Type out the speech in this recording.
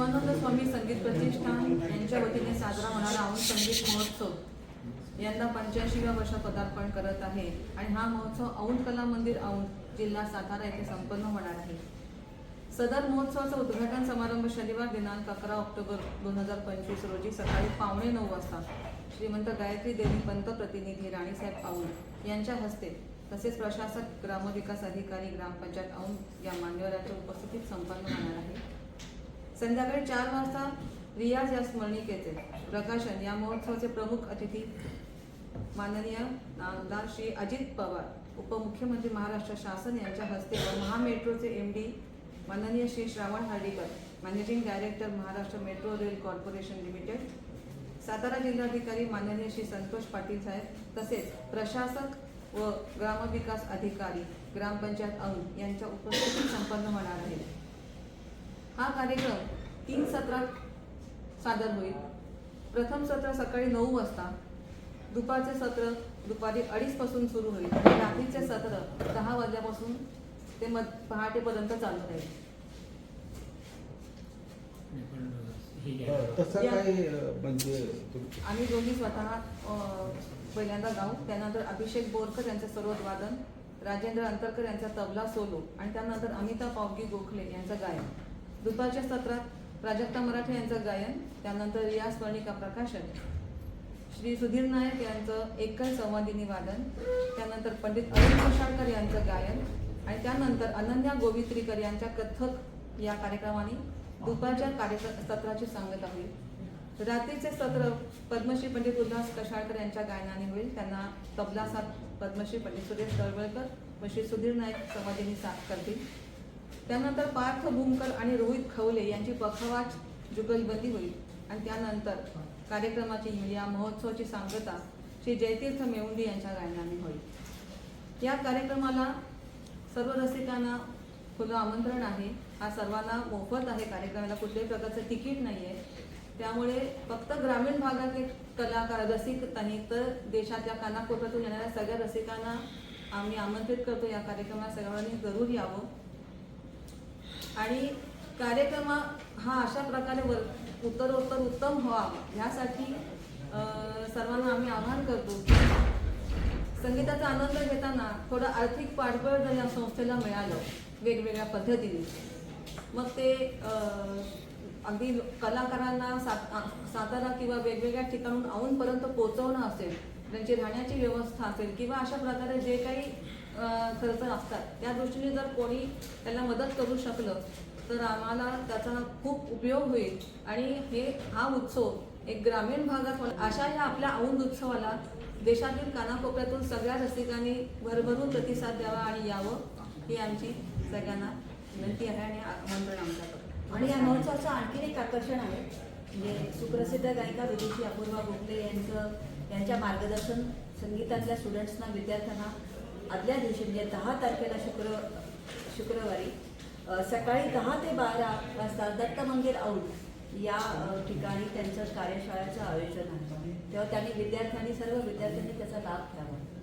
शिवानंद स्वामी संगीत प्रतिष्ठान यांच्या वतीने साजरा होणारा औंध संगीत महोत्सव यंदा पंच्याऐंशीव्या वर्षात पदार्पण करत आहे आणि हा महोत्सव औंध कला मंदिर औंध जिल्हा सातारा येथे संपन्न होणार आहे. सदर महोत्सवाचा उद्घाटन समारंभ शनिवार दिनांक अकरा ऑक्टोबर दोन हजार पंचवीस रोजी सकाळी पावणे नऊ वाजता श्रीमंत गायत्री देवी पंत प्रतिनिधी राणीसाहेब औंध यांच्या हस्ते तसेच प्रशासक ग्रामविकास अधिकारी ग्रामपंचायत औंध या मान्यवरांच्या उपस्थितीत संपन्न होणार आहे. संध्याकाळी चार वाजता रियाज या स्मरणिकेचे प्रकाशन या महोत्सवाचे प्रमुख अतिथी माननीय नामदार श्री अजित पवार उपमुख्यमंत्री महाराष्ट्र शासन यांच्या हस्ते व महामेट्रोचे एम डी माननीय Shri Shravan Hardikar managing director Maharashtra metro rail corporation limited Satara जिल्हाधिकारी माननीय श्री संतोष पाटील साहेब तसेच प्रशासक व ग्रामविकास अधिकारी ग्रामपंचायत औंध यांच्या उपस्थितीत संपन्न होणार आहे. हा कार्यक्रम तीन सत्रात सादर होईल. प्रथम सत्र सकाळी नऊ वाजता दुपारचे सत्र दुपारी अडीच पासून सुरू होईल आणि रात्रीचे सत्र दहा वाजल्यापासून ते मध पहाटेपर्यंत चालू राहील. तसं या- काही अं, म्हणजे आम्ही दोन्ही स्वतः अं, पहिल्यांदा गाऊ. त्यानंतर अभिषेक बोरकर यांचं सरोद वादन राजेंद्र अंतरकर यांचा तबला सोलो आणि त्यानंतर अमिता पावगी गोखले यांचं गायन. दुपारच्या सत्रात प्राजक्ता मराठे यांचं गायन त्यानंतर या स्वर्णिका प्रकाशन. श्री सुधीर नायक यांचं एकल संवादिनी वादन त्यानंतर पंडित अरुण कोशाळकर यांचं गायन आणि त्यानंतर अनन्या गोवित्रीकर यांच्या कथक या कार्यक्रमाने दुपारच्या कार्यक्रम सत्राची सांगता होईल. रात्रीचे सत्र पद्मश्री पंडित उल्हास कशाळकर यांच्या गायनाने होईल. त्यांना तबला साथ पद्मश्री पंडित सुरेश दळवळकर व श्री सुधीर नायक समाधीने साथ करतील. त्यानंतर पार्थ भूमकर आणि रोहित खवले यांची पखवाज जुगलबंदी होईल. आणि त्यानंतर कार्यक्रमाची या महोत्सवाची सांगता श्री जयतीर्थ मेवुंडी यांच्या गायनाने होईल. या कार्यक्रमाला सर्व रसिकांना खुलं आमंत्रण आहे. हा सर्वांना मोफत आहे कार्यक्रमाला कुठल्याही प्रकारचं तिकीट नाही आहे त्यामुळे फक्त ग्रामीण भागातले कलाकार रसिक नाही तर देशाच्या कानाकोपऱ्यातून येणाऱ्या सगळ्या रसिकांना आम्ही आमंत्रित करतो. या कार्यक्रमाला सगळ्यांनी जरूर यावं. आणि कार्यक्रम हा अशा प्रकारे वर उत्तरोत्तर उत्तम व्हावा. ह्यासाठी सर्वांना आम्ही आवाहन करतो संगीताचा आनंद घेताना थोडं आर्थिक पाठबळ जर या संस्थेला मिळालं वेगवेगळ्या पद्धतीने मग ते अगदी कलाकारांना सात सातारा किंवा वेगवेगळ्या ठिकाणून औंधपर्यंत पोचवणं असेल त्यांची राहण्याची व्यवस्था असेल किंवा अशा प्रकारे जे काही खर्च असतात त्या दृष्टीने जर कोणी त्याला मदत करू शकलं तर आम्हाला त्याचा खूप उपयोग होईल. आणि हे हा उत्सव एक ग्रामीण भागात अशा ह्या आपल्या औंध उत्सवाला देशातील कानाकोपऱ्यातून सगळ्या रसिकांनी भरभरून प्रतिसाद द्यावा आणि यावं ही आमची सगळ्यांना विनंती आहे आणि आमंत्रण आमच्याकडे. आणि या महोत्सवाचं आणखीन एक आकर्षण आहे. म्हणजे सुप्रसिद्ध गायिका विदुषी अपूर्वा गोखले यांचं यांच्या मार्गदर्शन संगीतातल्या स्टुडंट्सना विद्यार्थ्यांना आदल्या दिवशी म्हणजे दहा तारखेला शुक्र शुक्रवारी सकाळी दहा ते बारा वाजता दत्त मंदिर औट या ठिकाणी त्यांचं कार्यशाळेचं आयोजन आहे तेव्हा त्यांनी विद्यार्थ्यांनी सर्व विद्यार्थ्यांनी त्याचा लाभ घ्यावा.